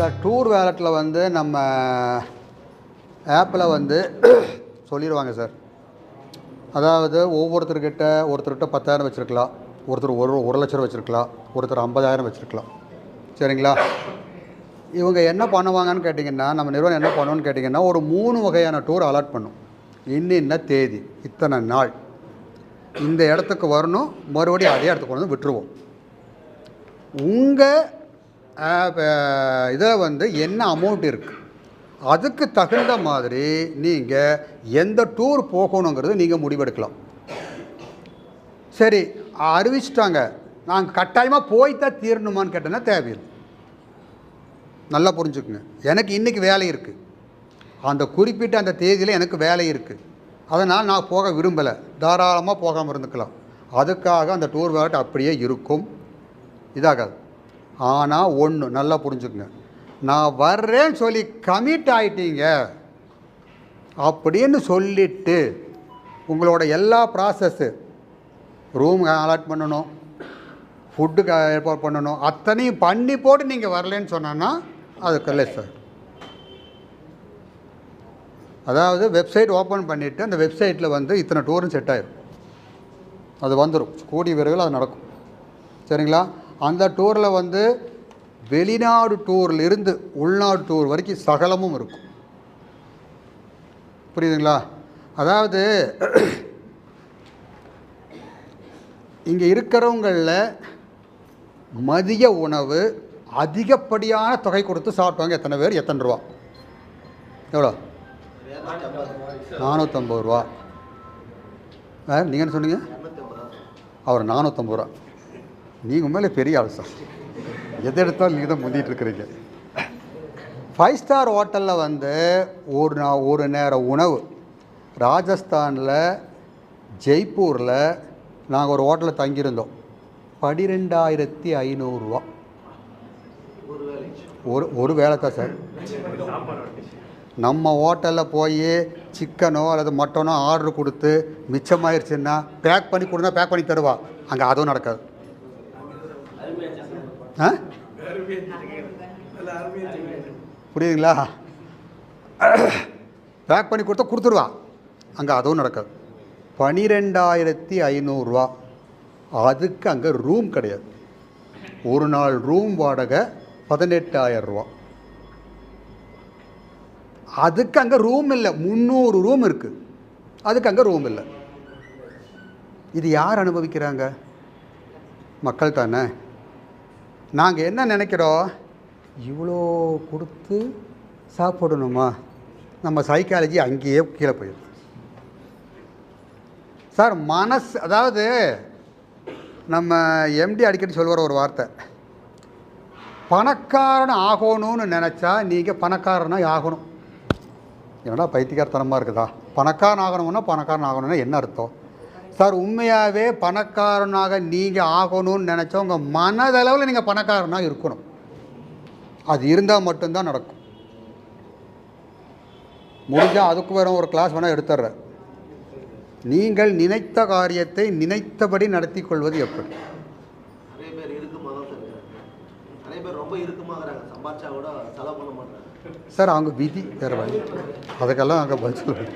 Sir tour வேலெட்டில் வந்து நம்ம ஆப்பில் வந்து சொல்லிடுவாங்க சார் அதாவது ஒவ்வொருத்தர்கிட்ட ஒருத்தர்கிட்ட பத்தாயிரம் வச்சுருக்கலாம். ஒருத்தர் ஒரு ஒரு லட்ச ரூபா வச்சுருக்கலாம். ஒருத்தர் ஐம்பதாயிரம் வச்சுருக்கலாம். சரிங்களா? இவங்க என்ன பண்ணுவாங்கன்னு கேட்டிங்கன்னா நம்ம நிறுவனம் என்ன பண்ணுவோன்னு கேட்டிங்கன்னா ஒரு மூணு வகையான டூர் அலாட் பண்ணும். இன்னின்ன தேதி இத்தனை நாள். இந்த இடத்துக்கு வரணும். மறுபடியும் அதே இடத்துக்கு கொண்டு வந்து விட்டுருவோம். உங்கள் இதில் வந்து என்ன அமௌண்ட் இருக்குது அதுக்கு தகுந்த மாதிரி நீங்கள் எந்த டூர் போகணுங்கிறது நீங்கள் முடிவெடுக்கலாம். சரி அறிவிச்சிட்டாங்க. நாங்கள் கட்டாயமாக போய்த்தான் தீரணுமான்னு கேட்டேன்னா தேவையில்லை. நல்லா புரிஞ்சுக்குங்க. எனக்கு இன்றைக்கி வேலை இருக்குது அந்த குறிப்பிட்ட அந்த தேதியில் எனக்கு வேலை இருக்குது அதனால் நான் போக விரும்பலை. தாராளமாக போகாமல் இருந்துக்கலாம். அதுக்காக அந்த டூர் வேலட் அப்படியே இருக்கும். இதாகாது ஆனால் ஒன்று நல்லா புரிஞ்சுக்குங்க. நான் வர்றேன்னு சொல்லி கமிட் ஆயிட்டீங்க. அப்படின்னு சொல்லிட்டு உங்களோட எல்லா ப்ராசஸ்ஸு ரூம் அலாட் பண்ணணும் ஃபுட்டுக்கு ஏற்பாடு பண்ணணும் அத்தனையும் பண்ணி போட்டு நீங்கள் வரலன்னு சொன்னோன்னா அது இல்லை சார் அதாவது வெப்சைட் ஓப்பன் பண்ணிவிட்டு அந்த வெப்சைட்டில் வந்து இத்தனை டூரும் செட் ஆயிடும் அது வந்துடும் கூடிய விரைவில் அது நடக்கும். சரிங்களா? அந்த டூரில் வந்து வெளிநாடு டூரில் இருந்து உள்நாடு டூர் வரைக்கும் சகலமும் இருக்கும். புரியுதுங்களா? அதாவது இங்கே இருக்கிறவங்களில் மதிய உணவு அதிகப்படியான தொகை கொடுத்து சாப்பிட்டவங்க எத்தனை பேர்? எத்தனை ரூபா? எவ்வளோ? நானூற்றம்பது ரூபா. நீங்கள் என்ன சொன்னீங்க? அவர் நானூற்றம்பது ரூபா. நீங்கள் உண்மையிலே பெரிய ஆள் சார். எதை எடுத்தாலும் நீங்கள் தான் முந்திட்டு இருக்கிறீங்க. ஃபைவ் ஸ்டார் ஹோட்டலில் வந்து ஒரு நா ஒரு நேர உணவு. ராஜஸ்தானில் ஜெய்ப்பூரில் நாங்கள் ஒரு ஹோட்டலில் தங்கியிருந்தோம். பனிரெண்டாயிரத்தி ஐநூறுரூவா ஒரு ஒரு வேலை தான் சார். நம்ம ஹோட்டலில் போய் சிக்கனோ அல்லது மட்டனோ ஆர்டர் கொடுத்து மிச்சமாயிருச்சுன்னா பேக் பண்ணி கொடுத்தா பேக் பண்ணி தருவா. அங்கே அதுவும் நடக்காது. ஆ? புரியுதுங்களா? பேக் பண்ணி கொடுத்தா கொடுத்துருவா. அங்கே அதுவும் நடக்காது. பனிரெண்டாயிரத்தி ஐநூறுரூவா அதுக்கு அங்கே ரூம் கிடையாது. ஒரு நாள் ரூம் வாடகை பதினெட்டாயிரரூவா அதுக்கு அங்கே ரூம் இல்லை. முந்நூறு ரூம் இருக்குது அதுக்கு அங்கே ரூம் இல்லை. இது யார் அனுபவிக்கிறாங்க? மக்கள் தானே. நாங்கள் என்ன நினைக்கிறோம்? இவ்வளோ கொடுத்து சாப்பிடணுமா? நம்ம சைக்காலஜி அங்கேயே கீழே போயிடுது. சார் மனசு அதாவது நம்ம எம்டி அடிக்கடி சொல்லுவார் ஒரு வார்த்தை. பணக்காரன் ஆகணும்னு நினச்சா நீங்கள் பணக்காரனாக ஆகணும். என்னடா பைத்தியக்காரத்தனமாக இருக்குதா? பணக்காரன் ஆகணும்னா பணக்காரன் ஆகணும்னா என்ன அர்த்தம்? சார் உண்மையாகவே பணக்காரனாக நீங்கள் ஆகணும்னு நினச்சா உங்கள் மனதளவில் நீங்கள் பணக்காரனாக இருக்கணும். அது இருந்தால் மட்டும்தான் நடக்கும். முடிஞ்சால் அதுக்கு வேற ஒரு கிளாஸ் வேணால் எடுத்துட்றேன் நீங்கள் நினைத்த காரியத்தை நினைத்தபடி நடத்தி கொள்வது எப்படி? சார் அவங்க விதி வேறு வழி. அதுக்கெல்லாம் அங்கே பதில் சொல்லுவேன்